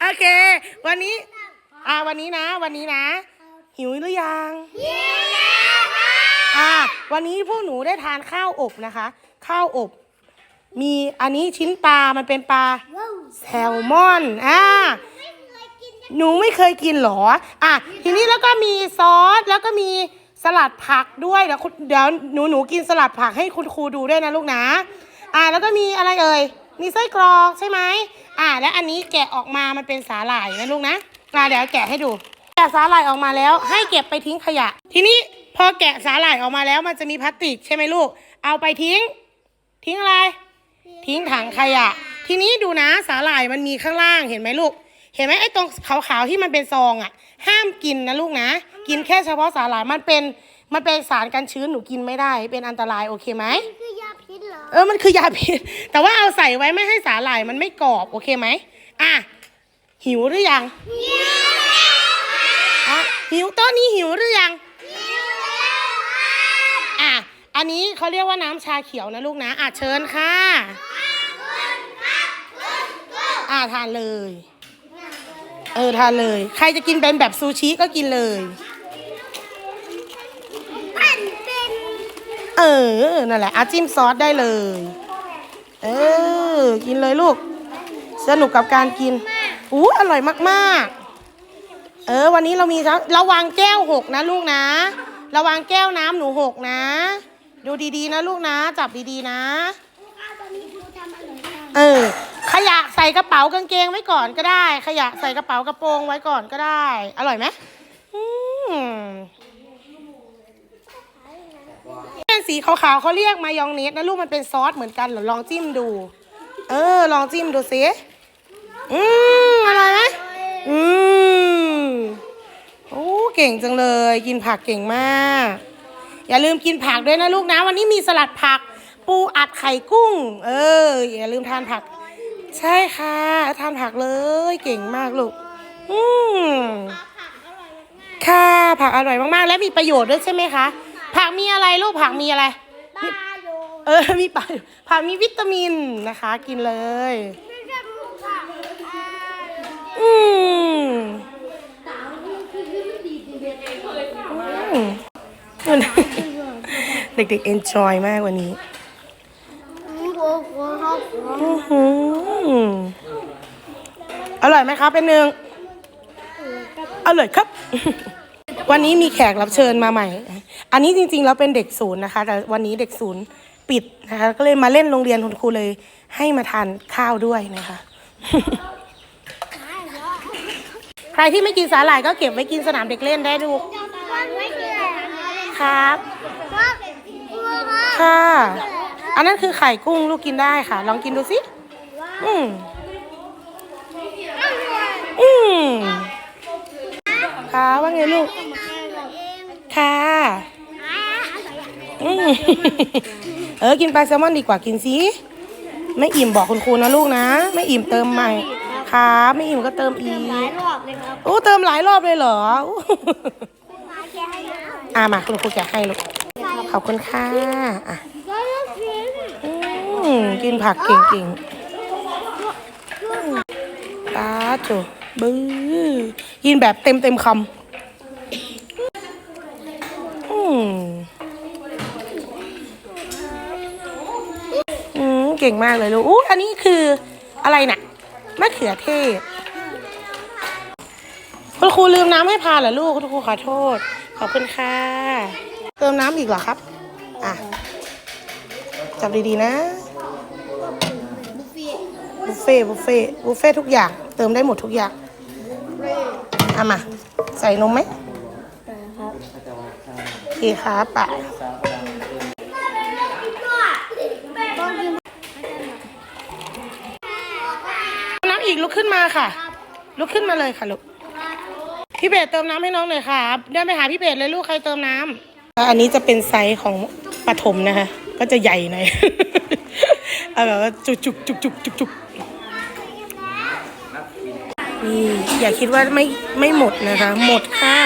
โอเค วันนี้ อ่าวันนี้นะ วันนี้นะ หิวหรือยังอ่า วันนี้พวกหนูได้ทานข้าวอบนะคะ ข้าวอบ มีอันนี้ชิ้นปลา มันเป็นปลาแซลมอนอ่าหนูไม่เคยกินเหรอ อะ ทีนี้แล้วก็มีซอส แล้วก็มีสลัดผักด้วย เดี๋ยวคุณเดี๋ยวหนูหนูกินสลัดผักให้คุณครูดูด้วยนะลูกนะ อะแล้วก็มีอะไรเอ่ย มีไส้กรอกใช่ไหมอะแล้วอันนี้แกะออกมามันเป็นสาหร่ายนะลูกนะอะเดี๋ยวแกะให้ดูแกะสาหร่ายออกมาแล้ว ให้เก็บไปทิ้งขยะ ทีนี้พอแกะสาหร่ายออกมาแล้ว มันจะมีพลาสติกใช่ไหมลูก เอาไปทิ้ง ทิ้งอะไร ทิ้งถังขยะ ทีนี้ดูนะสาหร่ายมันมีข้างล่างเห็นไหมลูก เห็นไหมไอ้ตรงขาวๆที่มันเป็นซองอะ ห้ามกินนะลูกนะ กินแค่เฉพาะสาหร่ายมันเป็นมันเป็นสารกันชื้นหนูกินไม่ได้ เป็นอันตรายโอเคไหม พิษเหรอ เออ มันคือยาพิษ แต่ว่าเอาใส่ไว้ไม่ให้สาหร่ายมันไม่กรอบ โอเคไหม อะ หิวหรือยังอะหิวโต๊ะนี้หิวหรือยัง อะ อันนี้เขาเรียกว่าน้ำชาเขียวนะลูกนะ อะ เชิญค่ะ อะ ทานเลย เออ ทานเลย ใครจะกินเป็นแบบซูชิก็กินเลย มันเป็น เออ นั่นแหละอาจิ้มซอสได้เลย เออ กินเลยลูก สนุกกับการกินอู้อร่อยมากๆ เออ วันนี้เรามีทั้งระวังแก้วหกนะลูกนะ ระวังแก้วน้ำหนูหกนะ ดูดีๆนะลูกนะ จับดีๆนะ เออ ขยะใส่กระเป๋ากางเกงไว้ก่อนก็ได้ ขยะใส่กระเป๋ากระโปรงไว้ก่อนก็ได้ อร่อยไหมอืม เป็นสีขาวๆเขาเรียกมายองเนสนะลูกมันเป็นซอสเหมือนกันเหรอลองจิ้มดู เออ ลองจิ้มดูสิอืมอร่อยไหมอืมโอ้เก่งจังเลย กินผักเก่งมาก อย่าลืมกินผักด้วยนะลูกนะ วันนี้มีสลัดผัก ปูอัดไข่กุ้ง เออ อย่าลืมทานผัก ใช่ค่ะทานผักเลยเก่งมากลูก อืมค่ะผักอร่อยมากๆและมีประโยชน์ด้วยใช่ไหมคะ ผักมีอะไรลูกผักมีอะไร ปลาโยเออ มีปลาผักมีวิตามินนะคะ กินเลย ไม่ใช่ลูกค่ะอืมอืมเด็กๆ enjoy มากวันนี้โอ้โหครับอื้อหืออร่อยไหมครับเป็นหนึ่งอร่อยครับ วันนี้มีแขกรับเชิญมาใหม่ อันนี้จริงๆแล้วเป็นเด็กศูนย์นะคะ แต่วันนี้เด็กศูนย์ปิดนะคะ ก็เลยมาเล่นโรงเรียนคุณครูเลยให้มาทานข้าวด้วยนะคะ ใครที่ไม่กินสาหร่ายก็เก็บไว้กินสนามเด็กเล่นได้ดูกมันไม่เกี่ยครับ ค่ะ อันนั้นคือไข่กุ้งลูกกินได้ค่ะ ลองกินดูสิ อืมอืมค่ะว่าไงลูกค่ะ เออ กินปลาแซลมอนดีกว่ากินสิไม่อิ่มบอกคุณครูนะลูกนะ ไม่อิ่มเติมใหม่ครับไม่อิ่มก็เติมอีกหลายรอบเลยครับโอ้เติมหลายรอบเลยเหรออู้มาแค่ให้นะอ่ามาคุณครูแกะให้ลูกขอบคุณค่ะอะกินผักเก่งๆตาจูบื้อกินแบบเต็มเต็มๆคำอืมอืม เก่งมากเลยลูกอู้อันนี้คืออะไรน่ะมะเขือเทศ คุณครูลืมน้ำให้พาเหรอลูก คุณครูขอโทษ ขอบคุณค่ะ เติมน้ำอีกเหรอครับ อะ จับดีๆนะบุฟเฟ่ต์บุฟเฟ่ต์บุฟเฟ่ต์ทุกอย่าง เติมได้หมดทุกอย่างเอามา ใส่นมไหมโอเคครับป่ะ น้ำอีกลุกขึ้นมาค่ะ ลุกขึ้นมาเลยค่ะลูก พี่เบสเติมน้ำให้น้องหน่อยครับเดินไปหาพี่เบสเลยลูกใครเติมน้ำอันนี้จะเป็นไซส์ของปฐมนะคะ ก็จะใหญ่หน่อย เอาแบบว่าจุกจุกจุกจุกจุกจุกนี่อย่าคิดว่าไม่ไม่หมดนะคะ หมดค่ะ